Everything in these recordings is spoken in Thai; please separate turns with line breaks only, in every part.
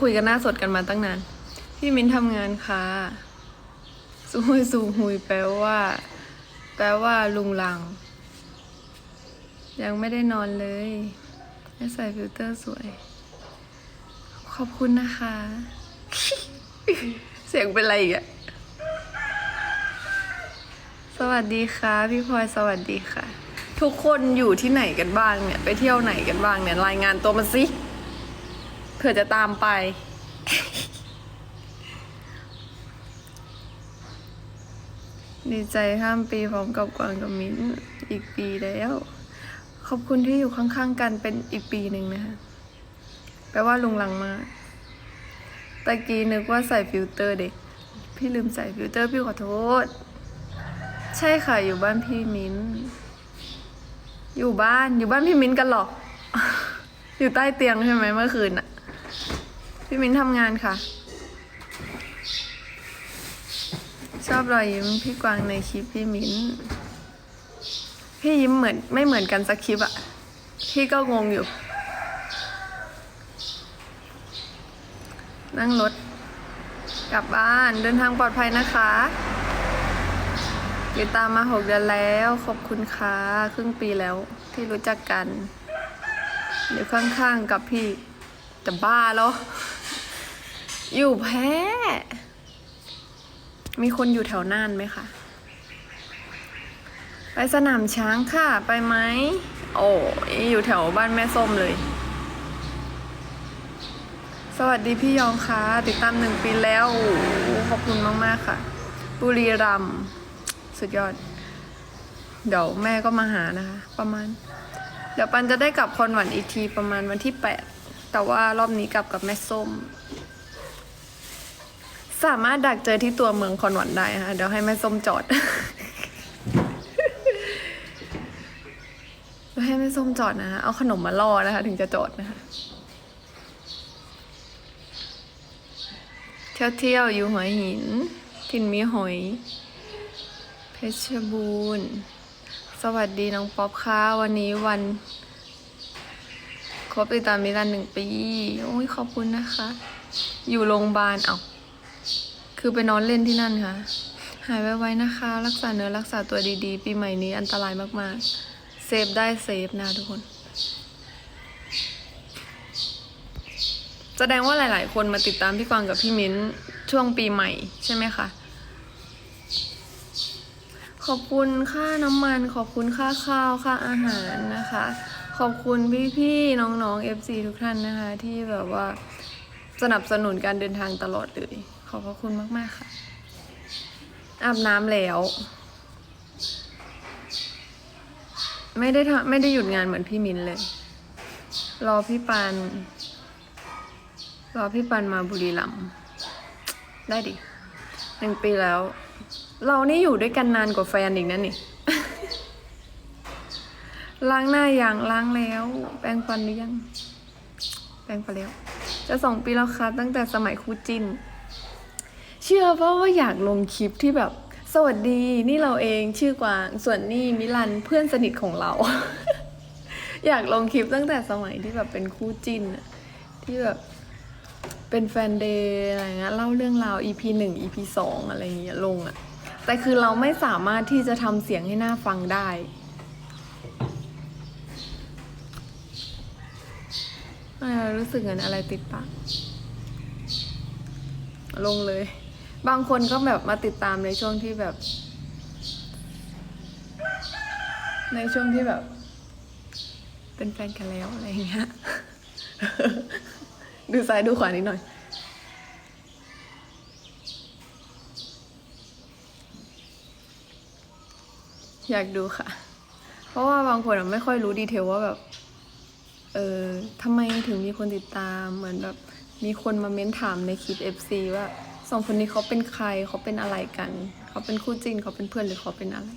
คุยกันหน้าสดกันมาตั้งนาน พี่มิ้นทำงานค่ะสูหุยสูหุยแปลว่า แปลว่า ลุงลัง ยังไม่ได้นอนเลยไม่ใส่ฟิลเตอร์สวย ขอบคุณนะคะ เสียงเป็นอะไรอีกอะสวัสดีค่ะ พี่พลอยสวัสดีค่ะ ทุกคนอยู่ที่ไหนกันบ้างเนี่ย ไปเที่ยวไหนกันบ้างเนี่ย รายงานตัวมาสิ ผื่อจะตามไป ดีใจข้ามปีพร้อมกับกวางกับมิ้นอีกปีแล้ว ขอบคุณที่อยู่ข้างๆกันเป็นอีกปีหนึ่งนะคะแปลว่าลุงลังมากตะกี้นึกว่าใส่ฟิลเตอร์เด็ก พี่ลืมใส่ฟิลเตอร์พี่ขอโทษ ใช่ค่ะอยู่บ้านพี่มิ้น อยู่บ้านอยู่บ้านพี่มิ้นกันหรอ อยู่ใต้เตียงใช่ไหมเมื่อคืนอะ พี่มิ้นทำงานค่ะ ชอบรอยยิ้มพี่กวางในคลิปพี่มิ้น พี่ยิ้มเหมือนไม่เหมือนกันสักคลิปอะพี่ก็งงอยู่ นั่งรถ กลับบ้านเดินทางปลอดภัยนะคะติดตามมาหกเดือนแล้ว ขอบคุณค่ะครึ่งปีแล้วที่รู้จักกัน อยู่ข้างๆกับพี่จะบ้าแล้ว อยู่แพ้ มีคนอยู่แถวน่านไหมคะ ไปสนามช้างค่ะ ไปไหม โอ้อยู่แถวบ้านแม่ส้มเลย สวัสดีพี่ยองค่ะติดตามหนึ่งปีแล้ว ขอบคุณมาก ๆ ค่ะ บุรีรัมย์สุดยอด เดี๋ยวแม่ก็มาหานะคะ ประมาณ เดี๋ยวปันจะได้กลับคอนหวันอีกทีประมาณวันที่แปดแต่ว่ารอบนี้กลับกับแม่ส้ม สามารถดักเจอที่ตัวเมืองคอนหวันได้นะคะเดี๋ยวให้แม่ส้มจอดเดี๋ยวให้แม่ส้มจอดนะคะเอาขนมมาล่อนะคะ ถึงจะจอดนะคะเที่ยวเที่ยวอยู่หัวหินถิ่นมีหอย เพชรบูรณ์สวัสดีน้องป๊อปค่ะวันนี้วัน ครบติดตามมิรันหนึ่งปีโอ้ยขอบคุณนะคะ อยู่โรงพยาบาลเอา คือไปนอนเล่นที่นั่นค่ะ หายไวๆนะคะ รักษาเนื้อรักษาตัวดีๆ ปีใหม่นี้อันตรายมากๆ เซฟได้เซฟนะทุกคน แสดงว่าหลายๆ คนมาติดตามพี่กวางกับพี่มิ้นช่วงปีใหม่ใช่ไหมคะขอบคุณค่าน้ำมัน ขอบคุณค่าข้าวค่าอาหารนะคะ ขอบคุณพี่ๆน้องๆ FC ทุกท่านนะคะ ที่แบบว่าสนับสนุนการเดินทางตลอดเลย อบพระคุณมาก ๆ ค่ะ อาบน้ำแล้ว ไม่ได้ทำไม่ได้หยุดงานเหมือนพี่มินเลย รอพี่ปัน รอพี่ปันมาบุรีรัมย์ได้ดิหนึ่งปีแล้ว เรานี่อยู่ด้วยกันนานกว่าแฟนอีกนั่นนี่ ล้างหน้าอย่างล้างแล้ว แปรงฟันหรือยัง แปรงฟันแล้ว จะสองปีแล้วค่ะ ตั้งแต่สมัยคู่จิ้น เชื่อเพราะว่าอยากลงคลิปที่แบบ สวัสดีนี่เราเองชื่อกวาง ส่วนนี่มิลันเพื่อนสนิทของเรา อยากลงคลิปตั้งแต่สมัยที่แบบเป็นคู่จิ้นที่แบบเป็นแฟนเดย์อะไรเงี้ยเล่าเรื่องราว EP หนึ่ง EP สองอะไรเงี้ยลงอะแต่คือเราไม่สามารถที่จะทำเสียงให้หน่าฟังได้รรู้สึกเหมือนอะไรติดปากลงเลย บางคนก็แบบมาติดตามในช่วงที่แบบ ในช่วงที่แบบ เป็นแฟนกันแล้วอะไรเงี้ย ดูซ้ายดูขวานิดหน่อยอยากดูค่ะ เพราะว่าบางคนไม่ค่อยรู้ดีเทลว่าแบบ เออทำไมถึงมีคนติดตาม เหมือนแบบ มีคนมาเม้นถามในคลิป FC ว่า สองคนนี้เขาเป็นใครเขาเป็นอะไรกัน เขาเป็นคู่จริงเขาเป็นเพื่อนหรือเขาเป็นอะไร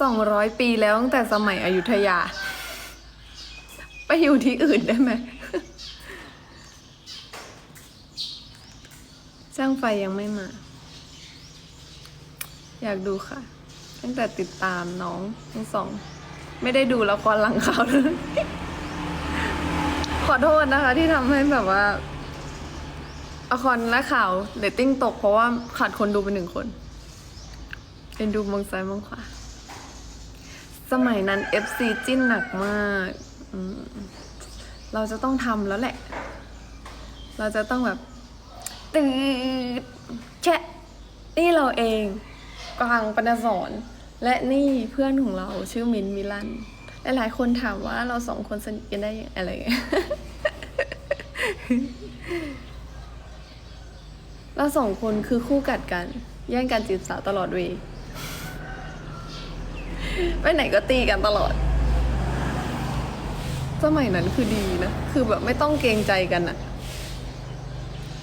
สองร้อยปีแล้วตั้งแต่สมัยอยุธยา ไปอยู่ที่อื่นได้ไหมช่างไฟยังไม่มา อยากดูค่ะ ตั้งแต่ติดตามน้องทั้งสอง ไม่ได้ดูละครหลังข่าวเลยขอโทษนะคะที่ทำให้แบบว่า ละครและข่าวเรตติ้งตกเพราะว่าขาดคนดูไปหนึ่งคนเอ็นดูมองซ้ายมองขวาสมัยนั้น FC จิ้นหนักมากอืมเราจะต้องทำแล้วแหละ เราจะต้องแบบตืดแค่นี่เราเองกลางปนสอนและนี่เพื่อนของเราชื่อมินมิลัน หลายๆคนถามว่าเราสองคนสนิทกันได้ยังอะไรอย่างเงี้ย เราสองคนคือคู่กัดกัน แย่งกันจีบสาวตลอดเวยไปไหนก็ตีกันตลอด สมัยนั้นคือดีนะ คือแบบไม่ต้องเกรงใจกันอะ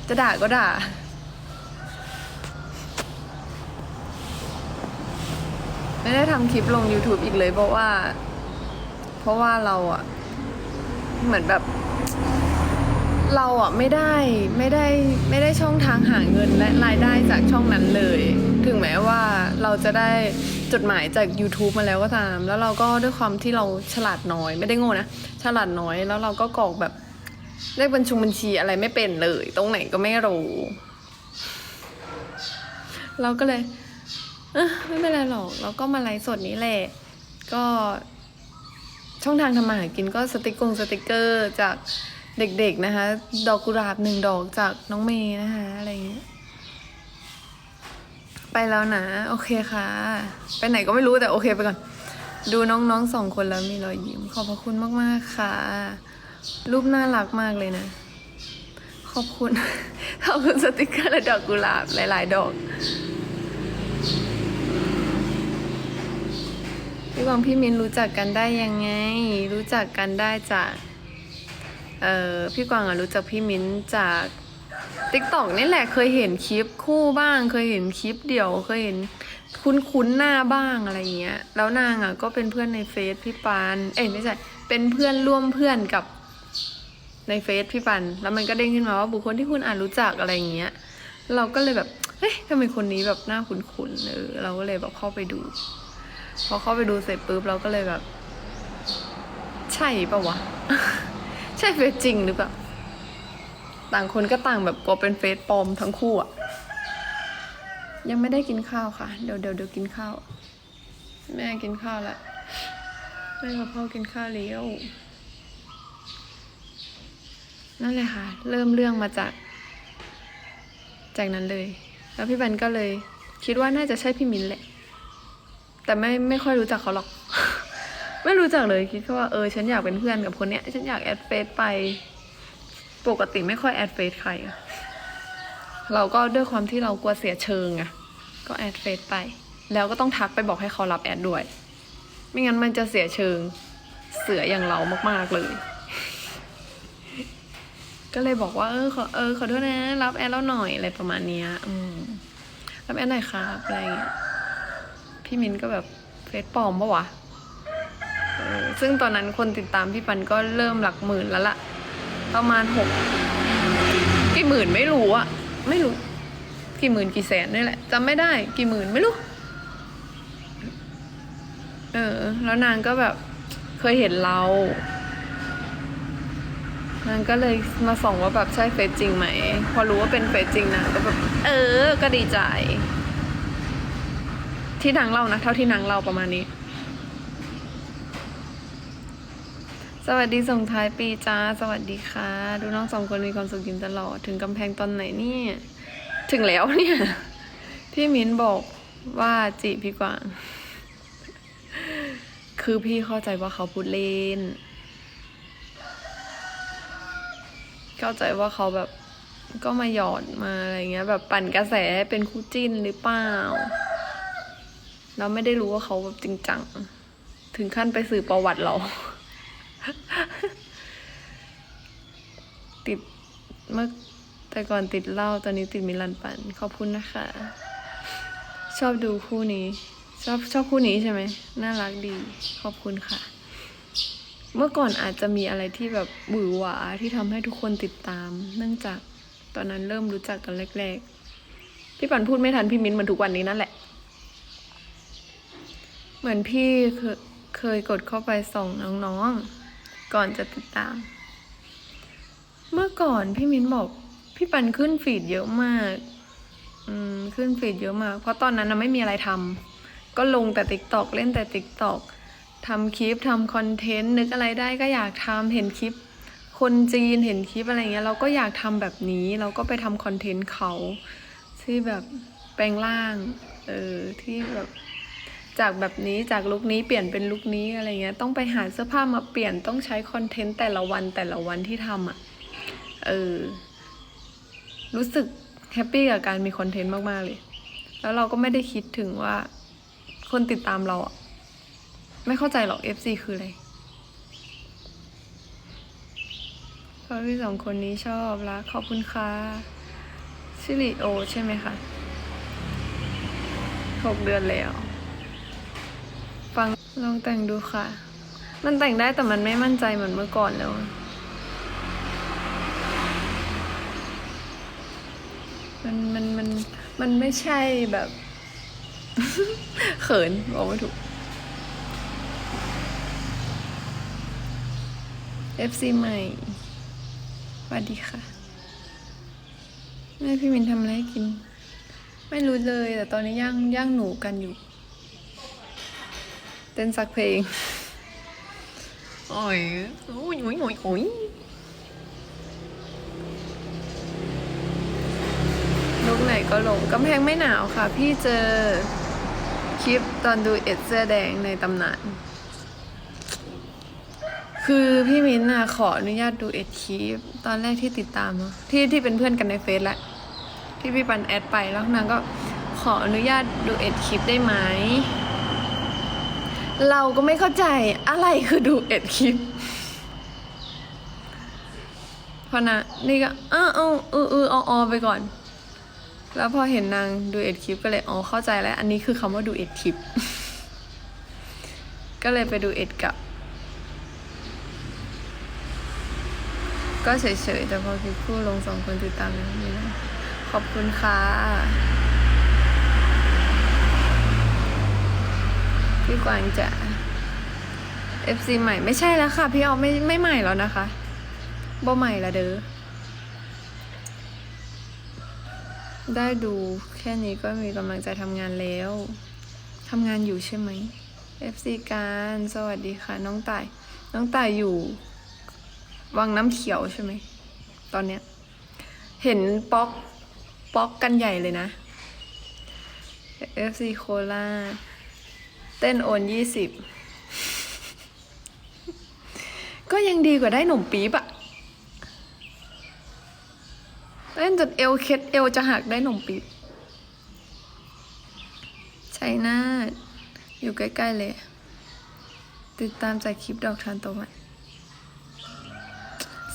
จะด่าก็ด่า ไม่ได้ทำคลิปลง YouTube อีกเลยเพราะว่า เพราะว่าเราอะเหมือนแบบ เราอะไม่ได้ไม่ได้ไม่ได้ช่องทางหาเงินและรายได้จากช่องนั้นเลย ถึงแม้ว่าเราจะได้จดหมายจาก YouTube มาแล้วก็ตาม แล้วเราก็ด้วยความที่เราฉลาดน้อยไม่ได้โง่นะฉลาดน้อยแล้วเราก็กรอกแบบเลขบัญชงบัญชีอะไรไม่เป็นเลย ตรงไหนก็ไม่รู้ เราก็เลยเอะไม่เป็นไรหรอกเราก็มาไลฟ์สดนี้แหละก็ช่องทางทำมาหากินก็สติกกงสติกเกอร์จาก เด็กๆนะคะ ดอกกุหลาบหนึ่งดอกจากน้องเมย์นะคะอะไรอย่างเงี้ยไปแล้วนะ โอเคค่ะ ไปไหนก็ไม่รู้แต่โอเคไปก่อน ดูน้องๆสองคนแล้วมีรอยยิ้ม ขอบพระคุณมากๆค่ะ รูปน่ารักมากเลยนะ ขอบคุณ ขอบคุณสติกเกอร์และดอกกุหลาบหลาย ๆ ดอกพี่กวางพี่มินรู้จักกันได้ยังไง รู้จักกันได้จาก เออพี่กวางอะรู้จักพี่มิ้นจากติ๊กต็อกนี่แหละเคยเห็นคลิปคู่บ้าง เคยเห็นคลิปเดี่ยวเคยเห็นคุ้นๆหน้าบ้างอะไรอย่างเงี้ย แล้วนางอะก็เป็นเพื่อนในเฟซพี่ปานเอ้ยไม่ใช่เป็นเพื่อนร่วมเพื่อนกับในเฟซพี่ปัน แล้วมันก็เด้งขึ้นมาว่าบุคคลที่คุณอ่านรู้จักอะไรอย่างเงี้ย เราก็เลยแบบเฮ้ยทำไมคนนี้แบบหน้าคุ้นๆเออเราก็เลยแบบเข้าไปดู พอเข้าไปดูเสร็จปุ๊บเราก็เลยแบบ ใช่ปะวะ ใช่เฟซจริงหรือเปล่า ต่างคนก็ต่างแบบกลัวเป็นเฟซปลอมทั้งคู่อะยังไม่ได้กินข้าวค่ะ เดี๋ยวเดี๋ยวเดี๋ยวกินข้าว แม่กินข้าวละแม่กับพ่อกินข้าวแล้วนั่นเลยค่ะ เริ่มเรื่องมาจาก จากนั้นเลย แล้วพี่บันก็เลย คิดว่าน่าจะใช่พี่มิ้นแหละ แต่ไม่ไม่ค่อยรู้จักเขาหรอก ไม่รู้จักเลยคิดแค่ว่าเออฉันอยากเป็นเพื่อนกับคนเนี้ย ฉันอยากแอดเฟซไป ปกติไม่ค่อยแอดเฟซใครอะเราก็ด้วยความที่เรากลัวเสียเชิงอะก็แอดเฟซไป แล้วก็ต้องทักไปบอกให้เขารับแอดด้วย ไม่งั้นมันจะเสียเชิงเสืออย่างเรามากๆเลย ก็เลยบอกว่าเออขอเออขอโทษนะ รับแอดแล้วหน่อยอะไรประมาณเนี้ยอืมรับแอดหน่อยครับอะไรเงี้ยพี่มินก็แบบเฟซปลอมปะวะ ซึ่งตอนนั้นคนติดตามพี่ปันก็เริ่มหลักหมื่นแล้วล่ะ ประมาณหกกี่หมื่นไม่รู้อะไม่รู้ กี่หมื่นกี่แสนนี่แหละจำไม่ได้ กี่หมื่นไม่รู้ เออ แล้วนางก็แบบเคยเห็นเรานางก็เลยมาส่องว่าแบบใช่เฟซจริงไหม พอรู้ว่าเป็นเฟซจริงนางก็แบบเออ ก็ดีใจ ที่นางเล่านะ เท่าที่นางเล่าประมาณนี้ สวัสดีส่งท้ายปีจ้า สวัสดีค่ะ ดูน้องสองคนมีความสุขยิ้มตลอด ถึงกำแพงตอนไหนเนี่ย ถึงแล้วเนี่ย พี่มิ้นบอกว่าจีบพี่กวาง คือพี่เข้าใจว่าเขาพูดเล่น เข้าใจว่าเขาแบบก็มาหยอดมาอะไรเงี้ย แบบปั่นกระแสให้เป็นคู่จิ้นหรือเปล่า เราไม่ได้รู้ว่าเขาแบบจริงจัง ถึงขั้นไปสืบประวัติเรา ติดเมื่อแต่ก่อนติดเหล้าตอนนี้ติดมิลันปันขอบคุณนะคะ ชอบดูคู่นี้ ชอบชอบคู่นี้ใช่ไหมน่ารักดี ขอบคุณค่ะ เมื่อก่อนอาจจะมีอะไรที่แบบหวือหวาที่ทำให้ทุกคนติดตาม เนื่องจากตอนนั้นเริ่มรู้จักกันแรกๆ พี่ปันพูดไม่ทันพี่มิ้นเหมือนทุกวันนี้นั่นแหละ เหมือนพี่เคยเคยกดเข้าไปส่องน้องๆ ก่อนจะติดตาม เมื่อก่อนพี่มิ้นบอก พี่ปันขึ้นฟีดเยอะมาก อืมขึ้นฟีดเยอะมาก เพราะตอนนั้นนะไม่มีอะไรทำก็ลงแต่ติ๊กตอกเล่นแต่ติ๊กตอกทำคลิปทำคอนเทนต์นึกอะไรได้ก็อยากทำเห็นคลิป คนจีนเห็นคลิปอะไรเงี้ย เราก็อยากทำแบบนี้ เราก็ไปทำคอนเทนต์เขาที่แบบแปลงร่าง เออที่แบบ จากแบบนี้จากลุคนี้เปลี่ยนเป็นลุคนี้อะไรเงี้ยต้องไปหาเสื้อผ้ามาเปลี่ยนต้องใช้คอนเทนต์แต่ละวันแต่ละวันที่ทำอะเออรู้สึกแฮปปี้กับการมีคอนเทนต์มาก ๆ เลย แล้วเราก็ไม่ได้คิดถึงว่า คนติดตามเราอะไม่เข้าใจหรอก FC คืออะไรเพราะพี่สองคนนี้ชอบรักขอบคุณค่ะชิริโอ ใช่ไหมคะหกเดือนแล้ว ลองแต่งดูค่ะ มันแต่งได้แต่มันไม่มั่นใจเหมือนเมื่อก่อนแล้วมันมันมันมันไม่ใช่แบบ เขินบอกไม่ถูก FC ใหม่สวัสดีค่ะแม่พี่มินทำอะไรกิน ไม่รู้เลย แต่ตอนนี้ย่างย่างหนูกันอยู่ เต้นสักเพลง โอ้ยโอ้ยโอ้ยโอ้ยโอ้ยลูกไหนก็ลงกำแพงไม่หนาวค่ะ พี่เจอคลิปตอนดูเอ็ดเสื้อแดงในตำนาน คือพี่มิ้นท์น่ะขออนุญาตดูเอ็ดคลิป ตอนแรกที่ติดตามเนาะที่ที่เป็นเพื่อนกันในเฟซแหละ ที่พี่ปันแอดไปแล้วนางก็ขออนุญาตดูเอ็ดคลิปได้ไหม เราก็ไม่เข้าใจอะไรคือดูเอ็ดคลิปพอนะนี่ก็อ้าวเอาเออเออเอออไปก่อน แล้วพอเห็นนางดูเอ็ดคลิปก็เลยอ๋อเข้าใจแล้ว อันนี้คือคำว่าดูเอ็ดคลิป ก็เลยไปดูเอ็ดกับ ก็เฉยๆ แต่พอคลิปคู่ลงสองคนติดตามแล้วนี่นะขอบคุณค่ะ พี่กวางจะ FC ใหม่ไม่ใช่แล้วค่ะ พี่ออฟไม่ไม่ใหม่แล้วนะคะบ่ใหม่ละเด้อได้ดูแค่นี้ก็มีกำลังใจทำงานแล้วทำงานอยู่ใช่ไหม FC การสวัสดีค่ะ น้องต่าย น้องต่ายอยู่ วังน้ำเขียวใช่ไหม ตอนเนี้ย เห็นป๊อกป๊อกกันใหญ่เลยนะ FC โคราช เต้นโอนยี่สิบก็ยังดีกว่าได้หนุ่มปี๊บอะเต้นจนเอวเคล็ดเอวจะหักได้หนุ่มปี๊บชัยนาทอยู่ใกล้ ๆ เลย ติดตามจากคลิปดอกทานตะวัน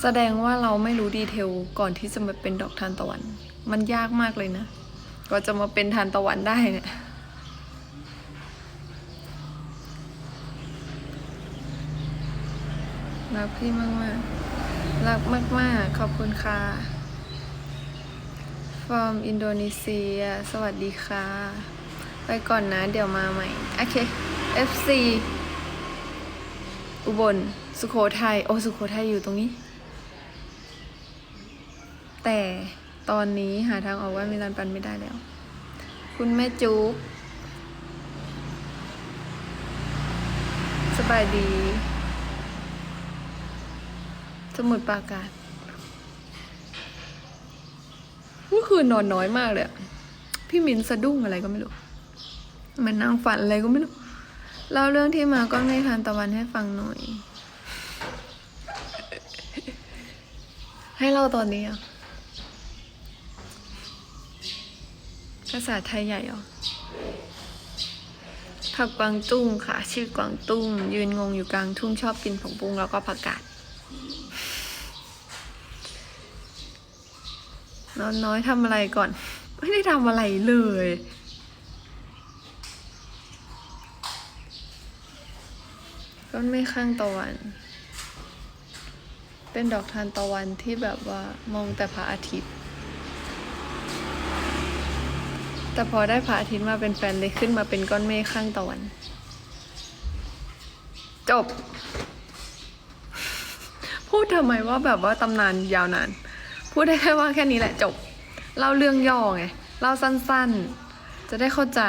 แสดงว่าเราไม่รู้ดีเทลก่อนที่จะมาเป็นดอกทานตะวัน มันยากมากเลยนะกว่าจะมาเป็นทานตะวันได้เนี่ย รักพี่มากมากรักมากมากขอบคุณค่ะ from อินโดนีเซีย สวัสดีค่ะ ไปก่อนนะ เดี๋ยวมาใหม่ โอเค FC อุบล สุโขทัย โอ้ สุโขทัยอยู่ตรงนี้ แต่ตอนนี้หาทางออกว่ามิลันปันไม่ได้แล้ว คุณแม่จุ๊บสบายดี สมุดปราการเมื่อคืนนอนน้อยมากเลยพี่มินสะดุ้งอะไรก็ไม่รู้เหมันนั่งฝันอะไรก็ไม่รู้ เล่าเรื่องที่มาก็ไม่ทานตะวันให้ฟังหน่อย ให้เล่าตอนนี้อะภาษาไทยใหญ่เหรอผักกวางตุ้งค่ะ ชื่อกวางตุ้ง ยืนงงอยู่กลางทุ่งชอบกินผักบุ้งแล้วก็ผักกาด นอนน้อยทำอะไรก่อน ไม่ได้ทำอะไรเลย ต้นไม่ข้างตะวัน เป็นดอกทานตะวันที่แบบว่ามองแต่พระอาทิตย์ แต่พอได้พระอาทิตย์มาเป็นแฟนเลยขึ้นมาเป็นก้อนเมฆข้างตะวัน จบพพูดทำไมว่าแบบว่าตำนานยาวนาน พูดได้แค่ว่าแค่นี้แหละจบ เล่าเรื่องย่อไง เล่าสั้นๆ จะได้เข้าใจ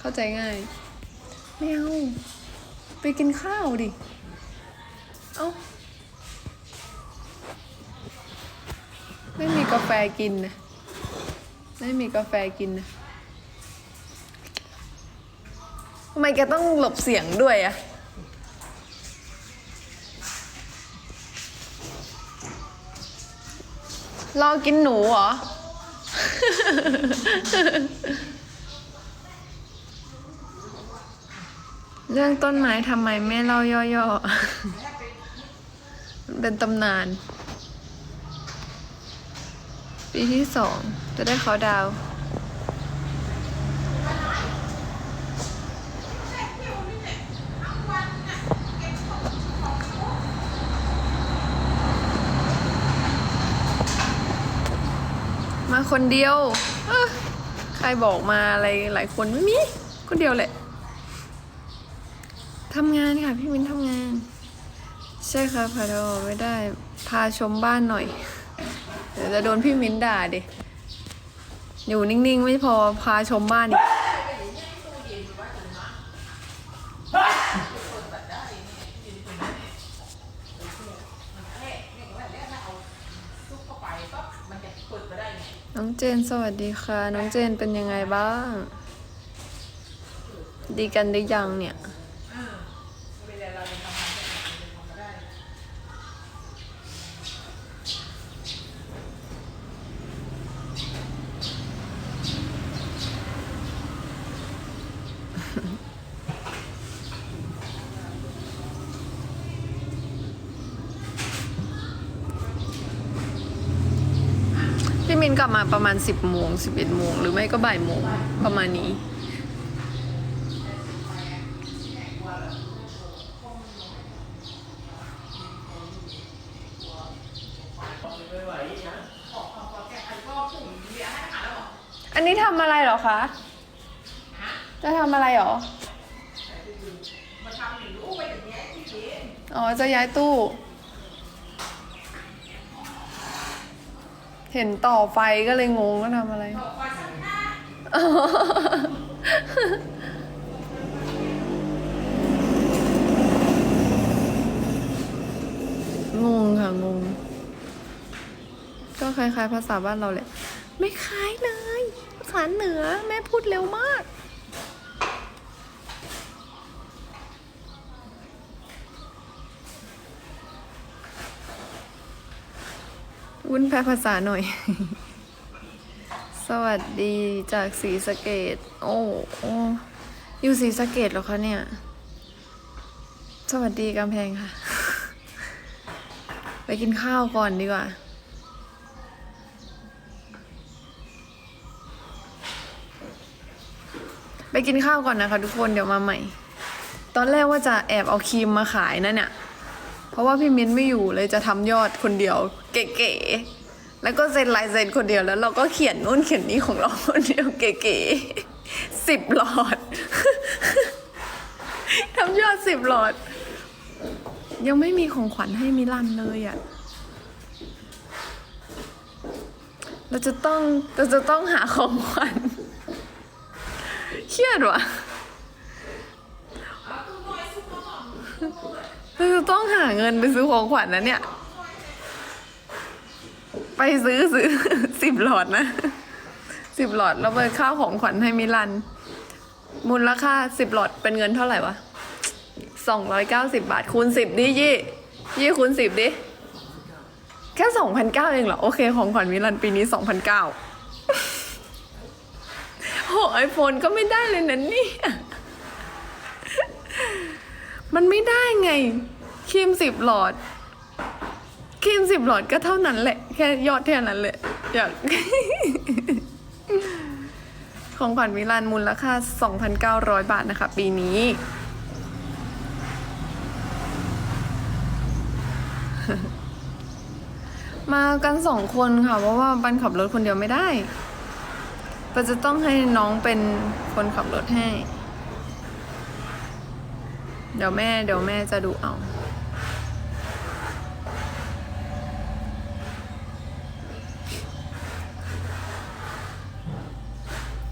เข้าใจง่ายไม่เอาไปกินข้าวดิ เอ้า ไม่มีกาแฟกินนะ ไม่มีกาแฟกินนะทำไมแกต้องหลบเสียงด้วยอะ รอกินหนูเหรอ เรื่องต้นไม้ทำไมไม่เล่าย่อๆ มันเป็นตำนาน ปีที่สองจะได้เขาดาว คนเดียวใครบอกมาอะไรหลายคนไม่มี คนเดียวแหละทำงานค่ะ พี่มินทำงาน ใช่ค่ะพาดอไม่ได้ พาชมบ้านหน่อย เดี๋ยวจะโดนพี่มินด่าดิ อยู่นิ่งๆ ไม่พอพาชมบ้านอีก เจนสวัสดีค่ะ น้องเจนเป็นยังไงบ้าง ดีกันหรือยังเนี่ย พี่มิน กลับมาประมาณ10โมง11โมงหรือไม่ก็บ่ายโมงประมาณนี้ อันนี้ทำอะไรเหรอคะ จะทำอะไรเหรอ อ๋อ จะย้ายตู้ เห็นต่อไฟก็เลยงงว่าทำอะไร งงค่ะ งง ก็คล้ายๆ ภาษาบ้านเราแหละ ไม่คล้ายเลย ภาษาเหนือ แม่พูดเร็วมาก วุ้นแปลภาษาหน่อย สวัสดีจากศรีสเกดโอ้โอ้อยู่ศรีสเกดเหรอคะเนี่ย สวัสดีกำแพงค่ะ ไปกินข้าวก่อนดีกว่าไปกินข้าวก่อนนะคะทุกคนเดี๋ยวมาใหม่ ตอนแรกว่าจะแอบเอาครีมมาขายนะเนี่ย เพราะว่าพี่มิ้นไม่อยู่เลยจะทำยอดคนเดียว เก๋ๆ แล้วก็เซ็นลายเซ็นคนเดียวแล้ว เราก็เขียนนู่นเขียนนี่ของเราคนเดียวเก๋ๆสิบหลอดทำยอดสิบหลอด ยังไม่มีของขวัญให้มิลันเลยอะ่ะเราจะต้องเราจะต้องหาของขวัญเครียดวะเราจะต้องหาเงินไปซื้อของขวัญนะเนี่ย ไปซื้อซื้อสิบหลอดนะสิบหลอดแล้วไปข้าวของขวัญให้มิลัน มูลค่าสิบหลอดเป็นเงินเท่าไหร่วะสองร้อยเก้าสิบบาทคูณสิบดิยี่ยี่คูณสิบดิ แค่สองพันเก้าเองเหรอ โอเคของขวัญมิลันปีนี้สองพันเก้าโหไอโฟนก็ไม่ได้เลยนะเนี่ยมันไม่ได้ไงครีมสิบหลอด ครีมสิบหลอดก็เท่านั้นแหละ แค่ยอดแค่นั้นเลยอยาก ของขวัญมิลานมูลค่า 2,900 บาทนะคะ ปีนี้ มากันสองคนค่ะ เพราะว่าบันขับรถคนเดียวไม่ได้ปันจะต้องให้น้องเป็นคนขับรถให้ เดี๋ยวแม่ เดี๋ยวแม่จะดูเอา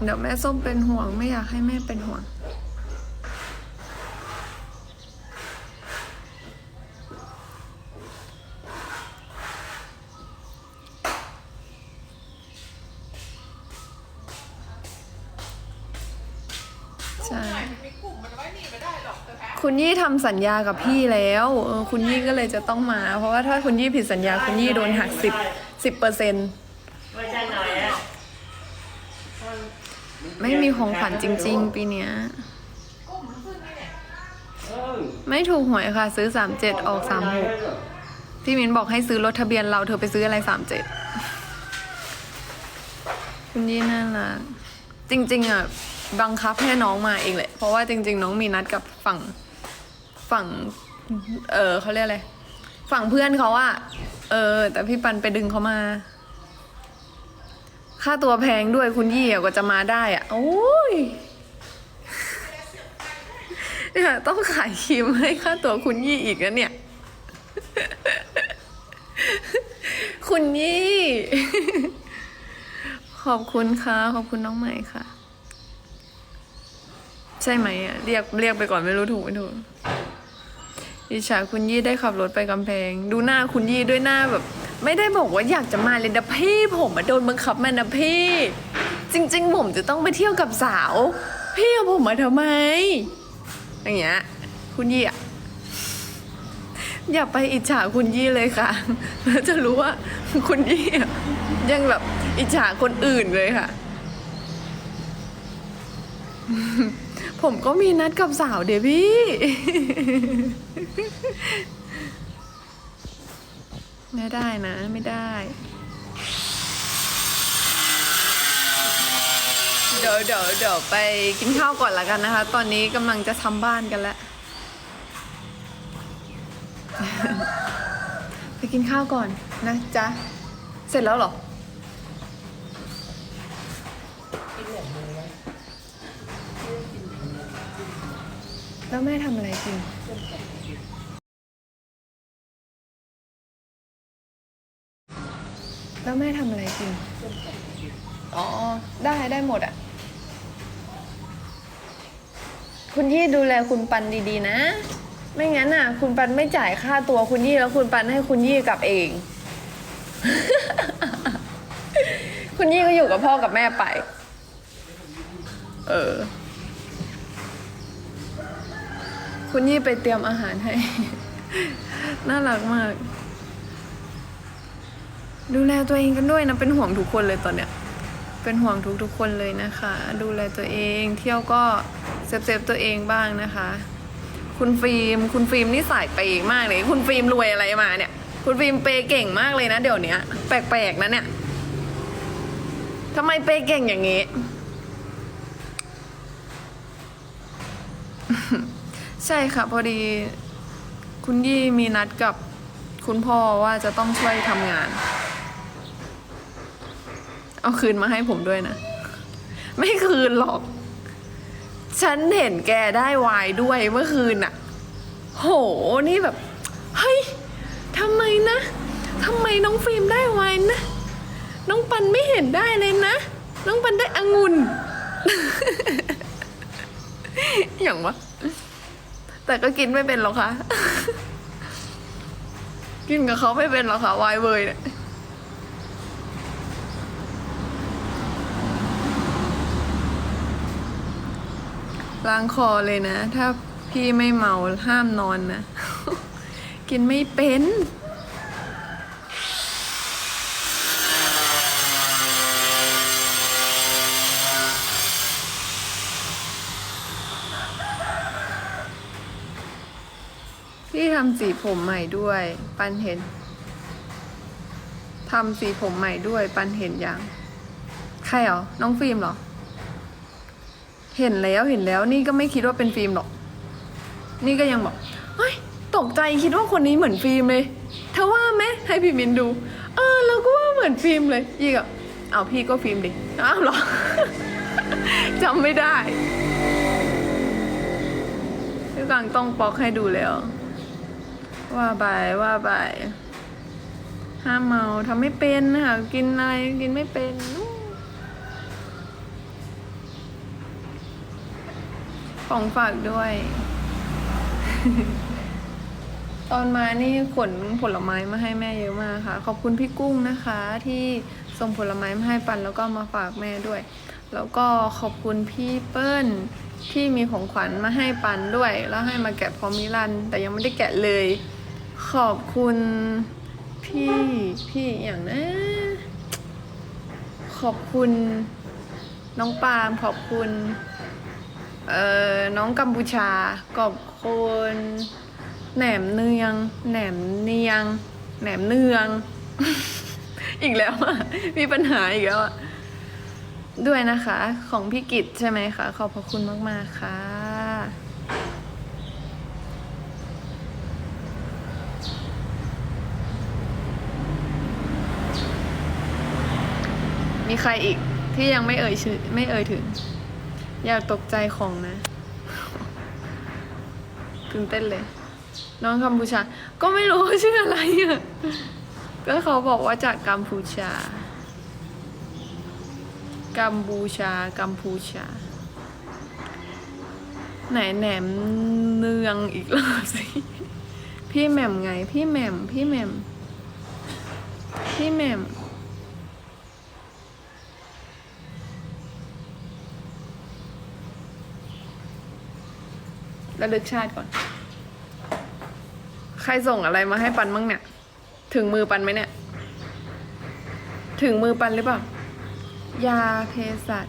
เดี๋ยวแม่ส้มเป็นห่วงไม่อยากให้แม่เป็นห่วง ใช่คุณยี่ทำสัญญากับพี่แล้วเออคุณยี่ก็เลยจะต้องมา เพราะว่าถ้าคุณยี่ผิดสัญญาคุณยี่โดนหักสิบสิบเปอร์เซ็น
ไม่ใช่หน่อยอะ
ไม่มีของขวัญจริง ๆ ปีเนี้ย ไม่ถูกหวยค่ะ ซื้อสามเจ็ดออกสามหกพี่มิ้นบอกให้ซื้อรถทะเบียนเราเธอไปซื้ออะไรสามเจ็ดคุณยี่น่ารักจริง ๆ อะ บังคับให้น้องมาเองแหละเพราะว่าจริง ๆ น้องมีนัดกับฝั่งฝั่ง เออเขาเรียกอะไร ฝั่งเพื่อนเขาอะเออ แต่พี่ปันไปดึงเขามา ค่าตัวแพงด้วยคุณยี่กว่าจะมาได้อะโอ้ยเนี่ยต้องขายครีมให้ค่าตัวคุณยี่อีกนะเนี่ย คุณยี่ ขอบคุณค่ะ ขอบคุณน้องใหม่ค่ะ ใช่ไหมอะ เรียกเรียกไปก่อนไม่รู้ถูกไม่ถูกอิจฉาคุณยี่ได้ขับรถไปกำแพง ดูหน้าคุณยี่ด้วยหน้าแบบ ไม่ได้บอกว่าอยากจะมาเลยนะพี่ ผมมาโดนบังคับมานะพี่ จริง ๆ ผมจะต้องไปเที่ยวกับสาว พี่เอาผมมาทำไม อย่างเงี้ย คุณยี่อะอย่าไปอิจฉาคุณยี่เลยค่ะแล้วจะรู้ว่าคุณยี่ยังแบบอิจฉาคนอื่นเลยค่ะ ผมก็มีนัดกับสาวเดี๋ยวพี่ ไม่ได้นะไม่ได้เดี๋ยวเดี๋ยวเดี๋ยวไปกินข้าวก่อนละกันนะคะ ตอนนี้กำลังจะทำบ้านกันแล้ว ไปกินข้าวก่อนนะจ๊ะ เสร็จแล้วหรอแล้วแม่ทำอะไรกิน แล้วแม่ทำอะไรกิน อ๋อ ได้ได้หมดอะ คุณยี่ดูแลคุณปันดีๆนะ ไม่งั้นอะ คุณปันไม่จ่ายค่าตัวคุณยี่แล้วคุณปันให้คุณยี่กลับเอง คุณยี่ก็อยู่กับพ่อกับแม่ไป เออ คุณยี่ไปเตรียมอาหารให้ น่ารักมาก ดูแลตัวเองกันด้วยนะ เป็นห่วงทุกคนเลยตอนเนี้ย เป็นห่วงทุกทุกๆคนเลยนะคะ ดูแลตัวเอง เที่ยวก็เซฟเซฟๆตัวเองบ้างนะคะ คุณฟิล์ม คุณฟิล์มนี่สายเปย์มากเลย คุณฟิล์มรวยอะไรมาเนี่ย คุณฟิล์มเปย์เก่งมากเลยนะเดี๋ยวนี้แปลกๆนะเนี่ยทำไมเปย์เก่งอย่างนี้ใช่ค่ะพอดี คุณยี่มีนัดกับคุณพ่อว่าจะต้องช่วยทำงาน เอาคืนมาให้ผมด้วยนะ ไม่คืนหรอก ฉันเห็นแกได้วายด้วยเมื่อคืนอะโหนี่แบบ เฮ้ยทำไมนะทำไมน้องฟิล์มได้วายนะ น้องปันไม่เห็นได้เลยนะ น้องปันได้องุ่นอย่างวะแต่ก็กินไม่เป็นหรอกค่ะ กินกับเขาไม่เป็นหรอกค่ะวายเวยเนี่ย ล้างคอเลยนะ ถ้าพี่ไม่เมาห้ามนอนนะ กินไม่เป็นพี่ทำสีผมใหม่ด้วย ปันเห็นทำสีผมใหม่ด้วย ปันเห็นยัง ใครเหรอ น้องฟิล์มเหรอ เห็นแล้วเห็นแล้วนี่ก็ไม่คิดว่าเป็นฟิล์มหรอก นี่ก็ยังบอกเฮ้ยตกใจคิดว่าคนนี้เหมือนฟิล์มเลยเธอว่าไหมให้พี่มินดู เออเราก็ว่าเหมือนฟิล์มเลยยี่ก็เอาพี่ก็ฟิล์มดิอ้าวเหรอจำไม่ได้พี่กังต้องปอกให้ดูแล้ว ว่าไปว่าไปห้ามเมาทำไม่เป็นนะคะกินอะไรกินไม่เป็น ของฝากด้วย ตอนมานี่ขนผลไม้มาให้แม่เยอะมากค่ะ ขอบคุณพี่กุ้งนะคะ ที่ส่งผลไม้มาให้ปันแล้วก็มาฝากแม่ด้วย แล้วก็ขอบคุณพี่เปิ้ลที่มีของขวัญมาให้ปันด้วย แล้วให้มาแกะพร้อมมิลัน แต่ยังไม่ได้แกะเลย ขอบคุณพี่พี่อย่างนะ ขอบคุณน้องปาล์มขอบคุณ เอ่อน้องกัมพูชาขอบคุณแหนมเนืองแหนมเนียงแหนมเนือง อีกแล้วอะมีปัญหาอีกแล้วอะด้วยนะคะ ของพี่กิตใช่ไหมคะ ขอบพระคุณมาก ๆ ค่ะ มีใครอีกที่ยังไม่เอ่ยชื่อไม่เอ่ยถึง อยากตกใจของนะตื่นเต้นเลย น้องกัมพูชา ก็ไม่รู้ชื่ออะไรอะก็เขาบอกว่าจากกัมพูชา กัมพูชา กัมพูชา ไหนแหนมเนืองอีกรอบสิ พี่แหม่มไง พี่แหม่ม พี่แหม่ม พี่แหม่ม ระลึกชาติก่อน ใครส่งอะไรมาให้ปันบ้างเนี่ย ถึงมือปันไหมเนี่ย ถึงมือปันหรือเปล่า ยาเภสัช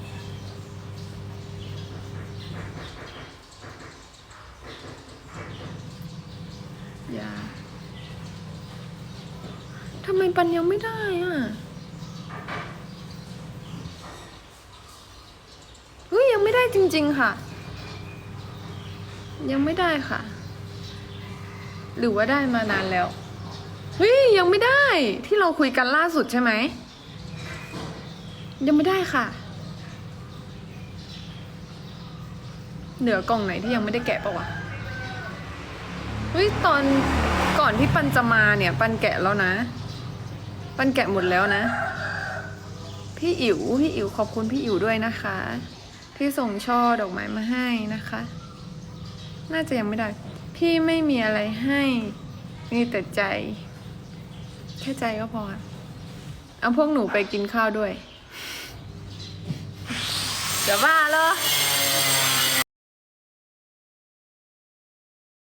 ยาทำไมปันยังไม่ได้อะเฮ้ยยังไม่ได้จริง ๆ ค่ะ ยังไม่ได้ค่ะ หรือว่าได้มานานแล้วเฮ้ยยังไม่ได้ที่เราคุยกันล่าสุดใช่ไหม ยังไม่ได้ค่ะ เหลือกล่องไหนที่ยังไม่ได้แกะปะวะเฮ้ยตอนก่อนที่ปันจะมาเนี่ย ปันแกะแล้วนะ ปันแกะหมดแล้วนะ พี่อิ๋วพี่อิ๋วขอบคุณพี่อิ๋วด้วยนะคะ ที่ส่งช่อดอกไม้มาให้นะคะ น่าจะยังไม่ได้ พี่ไม่มีอะไรให้มีแต่ใจ แค่ใจก็พอเอาพวกหนูไปกินข้าวด้วยจะบ้าเหรอ